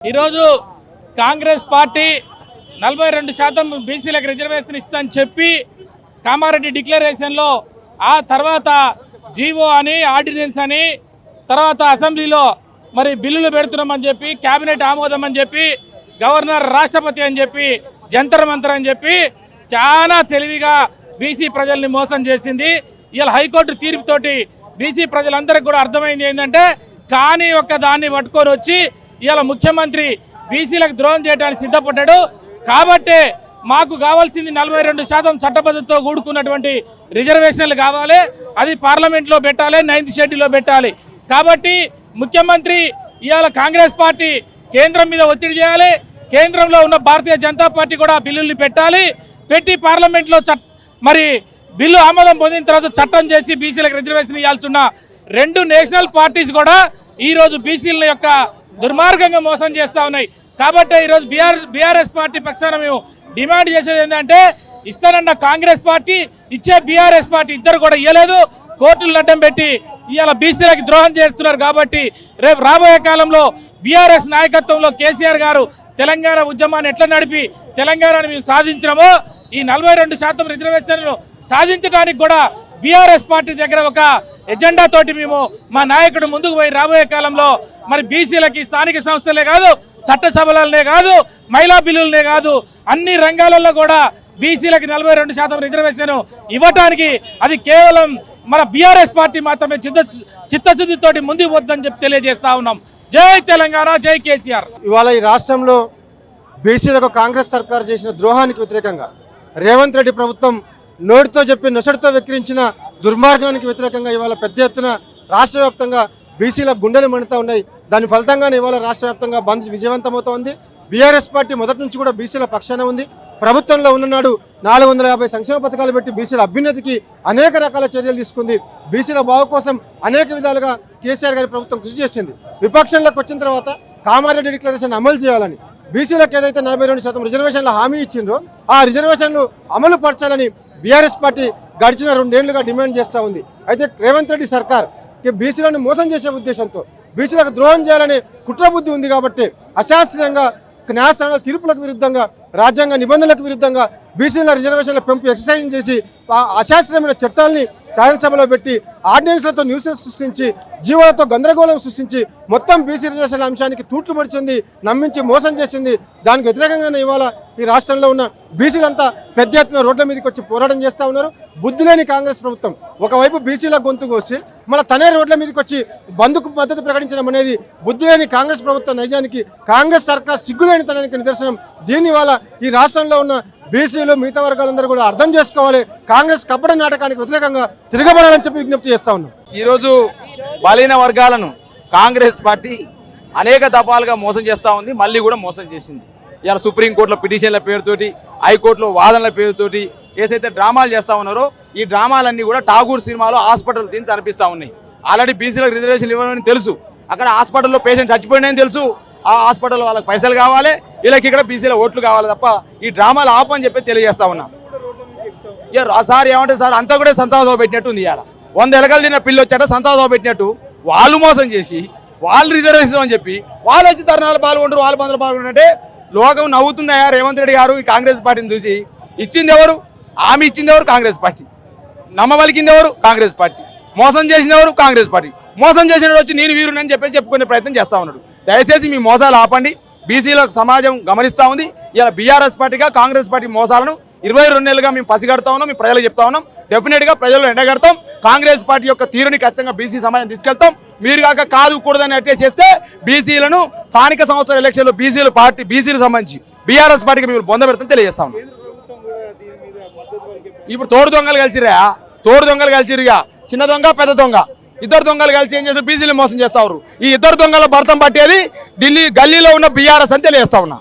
ఈరోజు కాంగ్రెస్ పార్టీ నలభై రెండు శాతం బీసీలకు రిజర్వేషన్ ఇస్తుందని చెప్పి కామారెడ్డి డిక్లరేషన్లో ఆ తర్వాత జీవో అని ఆర్డినెన్స్ అని తర్వాత అసెంబ్లీలో మరి బిల్లులు పెడుతున్నామని చెప్పి కేబినెట్ ఆమోదం అని చెప్పి గవర్నర్ రాష్ట్రపతి అని చెప్పి జంతర్ మంతర్ అని చెప్పి చాలా తెలివిగా బీసీ ప్రజల్ని మోసం చేసింది. ఇలా హైకోర్టు తీర్పుతోటి బీసీ ప్రజలందరికీ కూడా అర్థమైంది ఏంటంటే కానీ ఒక్క దాన్ని పట్టుకొని వచ్చి ఇవాళ ముఖ్యమంత్రి బీసీలకు ద్రోహం చేయడానికి సిద్ధపడ్డాడు. కాబట్టే మాకు కావాల్సింది నలభై రెండు శాతం చట్టబద్ధతతో కూడుకున్నటువంటి రిజర్వేషన్లు కావాలి. అది పార్లమెంట్లో పెట్టాలి నైన్త్ షెడ్యూల్లో పెట్టాలి. కాబట్టి ముఖ్యమంత్రి ఇవాళ కాంగ్రెస్ పార్టీ కేంద్రం మీద ఒత్తిడి చేయాలి. కేంద్రంలో ఉన్న భారతీయ జనతా పార్టీ కూడా బిల్లుల్ని పెట్టాలి. పెట్టి పార్లమెంట్లో చట్ మరి బిల్లు ఆమోదం పొందిన తర్వాత చట్టం చేసి బీసీలకు రిజర్వేషన్ ఇవ్వాల్సిన రెండు నేషనల్ పార్టీస్ కూడా ఈరోజు బీసీల యొక్క దుర్మార్గంగా మోసం చేస్తూ ఉన్నాయి. కాబట్టి ఈరోజు బీఆర్ బీఆర్ఎస్ పార్టీ పక్షాన మేము డిమాండ్ చేసేది ఏంటంటే ఇస్తానన్న కాంగ్రెస్ పార్టీ ఇచ్చే బీఆర్ఎస్ పార్టీ ఇద్దరు కూడా ఇవ్వలేదు కోర్టులు అడ్డం పెట్టి ఇవాళ బీసీలకు ద్రోహం చేస్తున్నారు కాబట్టి రేపు రాబోయే కాలంలో బీఆర్ఎస్ నాయకత్వంలో కేసీఆర్ గారు తెలంగాణ ఉద్యమాన్ని ఎట్లా నడిపి తెలంగాణను మేము సాధించినామో ఈ నలభై రెండు శాతం రిజర్వేషన్లు సాధించడానికి కూడా బీఆర్ఎస్ పార్టీ దగ్గర ఒక ఎజెండా తోటి మేము మా నాయకుడు ముందుకు పోయి రాబోయే కాలంలో మరి బీసీలకి స్థానిక సంస్థలే కాదు చట్టసభలనే కాదు మహిళా బిల్లులనే కాదు అన్ని రంగాలలో కూడా బీసీలకి నలభై రెండు శాతం రిజర్వేషన్ ఇవ్వటానికి అది కేవలం మన బీఆర్ఎస్ పార్టీ మాత్రమే చిత్త చిత్తశుద్ధితోటి ముందుకు పోతుందని చెప్పి తెలియజేస్తా ఉన్నాం. జై తెలంగాణ జై కేసీఆర్. ఇవాళ ఈ రాష్ట్రంలో బీసీలకు కాంగ్రెస్ సర్కార్ చేసిన ద్రోహానికి వ్యతిరేకంగా రేవంత్ రెడ్డి ప్రభుత్వం నోటితో చెప్పి నొసటితో వెక్కిరించిన దుర్మార్గానికి వ్యతిరేకంగా ఇవాళ పెద్ద ఎత్తున రాష్ట్ర వ్యాప్తంగా బీసీల గుండెలు మండుతూ ఉన్నాయి. దాని ఫలితంగానే ఇవాళ రాష్ట్ర వ్యాప్తంగా బంద్ విజయవంతమవుతోంది. బీఆర్ఎస్ పార్టీ మొదటి నుంచి కూడా బీసీల పక్షాన ఉంది. ప్రభుత్వంలో ఉన్ననాడు నాలుగు వందల యాభై సంక్షేమ పథకాలు పెట్టి బీసీల అభ్యున్నతికి అనేక రకాల చర్యలు తీసుకుంది. బీసీల బాగు కోసం అనేక విధాలుగా కేసీఆర్ గారి ప్రభుత్వం కృషి చేసింది. విపక్షంలోకి వచ్చిన తర్వాత కామారెడ్డి డిక్లరేషన్ అమలు చేయాలని బీసీలకు ఏదైతే నలభై రెండు శాతం రిజర్వేషన్లు హామీ ఇచ్చిండ్రో ఆ రిజర్వేషన్లు అమలు పరచాలని బీఆర్ఎస్ పార్టీ గడిచిన రెండేళ్ళుగా డిమాండ్ చేస్తూ ఉంది. అయితే రేవంత్ రెడ్డి సర్కార్ బీసీలను మోసం చేసే ఉద్దేశంతో బీసీలకు ద్రోహం చేయాలనే కుట్రబుద్ధి ఉంది కాబట్టి అశాస్త్రీయంగా న్యాయస్థానాల తీర్పులకు విరుద్ధంగా రాజ్యాంగ నిబంధనలకు విరుద్ధంగా బీసీల రిజర్వేషన్ల పెంపు ఎక్సర్సైజ్ చేసి ఆ అశాస్త్రీయమైన చట్టాలని శాసనసభలో పెట్టి ఆర్డినెన్స్లతో న్యూసెస్ సృష్టించి జీవోలతో గందరగోళం సృష్టించి మొత్తం బీసీ రిజర్వేషన్ల అంశానికి తూట్లు పడిచింది నమ్మించి మోసం చేసింది దానికి వ్యతిరేకంగానే ఇవాళ ఈ రాష్ట్రంలో ఉన్న బీసీలంతా పెద్ద ఎత్తున రోడ్ల మీదకి వచ్చి పోరాటం చేస్తూ ఉన్నారు. బుద్ధి లేని కాంగ్రెస్ ప్రభుత్వం ఒకవైపు బీసీల గొంతు కోసి మళ్ళీ తనే రోడ్ల మీదకి వచ్చి బంధుకు మద్దతు ప్రకటించడం అనేది బుద్ధి లేని కాంగ్రెస్ ప్రభుత్వం నైజానికి కాంగ్రెస్ సర్కార్ సిగ్గులేని తనానికి నిదర్శనం. దీన్ని వల్ల ఈ రాష్ట్రంలో ఉన్న బీసీలు మిగతా వర్గాలందరూ కూడా అర్థం చేసుకోవాలి. కాంగ్రెస్ కప్పటి నాటకానికి వ్యతిరేకంగా తిరగబడాలని చెప్పి విజ్ఞప్తి చేస్తా ఉన్నాం. ఈరోజు బలీన వర్గాలను కాంగ్రెస్ పార్టీ అనేక దఫాలుగా మోసం చేస్తూ ఉంది మళ్ళీ కూడా మోసం చేసింది. ఇవాళ సుప్రీంకోర్టులో పిటిషన్ల పేరుతోటి హైకోర్టులో వాదనల పేరుతోటి ఏదైతే డ్రామాలు చేస్తూ ఉన్నారో ఈ డ్రామాలన్నీ కూడా ఠాగూర్ సినిమాలో హాస్పిటల్ తీసి అనిపిస్తూ ఉన్నాయి. ఆల్రెడీ బీసీలకు రిజర్వేషన్ ఇవ్వమని తెలుసు. అక్కడ హాస్పిటల్లో పేషెంట్ చచ్చిపోయినాయని తెలుసు. ఆ హాస్పిటల్ వాళ్ళకి పైసలు కావాలి. వీళ్ళకి ఇక్కడ బీసీల ఓట్లు కావాలి తప్ప ఈ డ్రామాలు ఆపని చెప్పి తెలియజేస్తా ఉన్నా. ఇక సార్ ఏమంటే సార్ అంతా కూడా సంతాదో పెట్టినట్టు ఉంది ఇవాళ. వంద ఎలకలు తిన్న పిల్లి వచ్చాట సంతాదో పెట్టినట్టు. వాళ్ళు మోసం చేసి వాళ్ళు రిజర్వేషన్ అని చెప్పి వాళ్ళు వచ్చి ధర్నాలు పాల్గొంటారు వాళ్ళు బంధువులు పాల్గొంటే లోకం నవ్వుతుందయా రేవంత్ రెడ్డి గారు ఈ కాంగ్రెస్ పార్టీని చూసి. ఇచ్చింది ఎవరు? ఆమె ఇచ్చింది ఎవరు? కాంగ్రెస్ పార్టీ. నమ్మవలికింది ఎవరు? కాంగ్రెస్ పార్టీ. మోసం చేసిన ఎవరు? కాంగ్రెస్ పార్టీ. మోసం చేసిన వచ్చి నేను వీరునని చెప్పేసి చెప్పుకునే ప్రయత్నం చేస్తా ఉన్నాడు. దయచేసి మీ మోసాలు ఆపండి. బీసీల సమాజం గమనిస్తా ఉంది. ఇలా బీఆర్ఎస్ పార్టీగా కాంగ్రెస్ పార్టీ మోసాలను ఇరవై రెండు నెలలుగా మేము పసిగడతా ఉన్నాం మీ ప్రజలకు చెప్తా ఉన్నాం. డెఫినెట్గా ప్రజలు ఎండగడతాం. కాంగ్రెస్ పార్టీ యొక్క తీరుని ఖచ్చితంగా బీసీ సమాజం తీసుకెళ్తాం. మీరు కాక కాదు కూడదని అట్టే చేస్తే బీసీలను స్థానిక సంస్థల ఎలక్షన్లో బీసీలు పార్టీ బీసీలకు సంబంధించి బీఆర్ఎస్ పార్టీకి మీరు బొంద పెడతాం తెలియజేస్తా ఉన్నాం. ఇప్పుడు తోడు దొంగలు కలిసిరా తోడు దొంగలు కలిసిరుగా చిన్న దొంగ పెద్ద దొంగ? ఇద్దరు దొంగలు కలిసి ఏం చేస్తారు బీసీలు మోసం చేస్తారు ఈ ఇద్దరు దొంగల భర్తం పట్టేది ఢిల్లీ గల్లీలో ఉన్న బీఆర్ఎస్ అని తెలియజేస్తా ఉన్నా.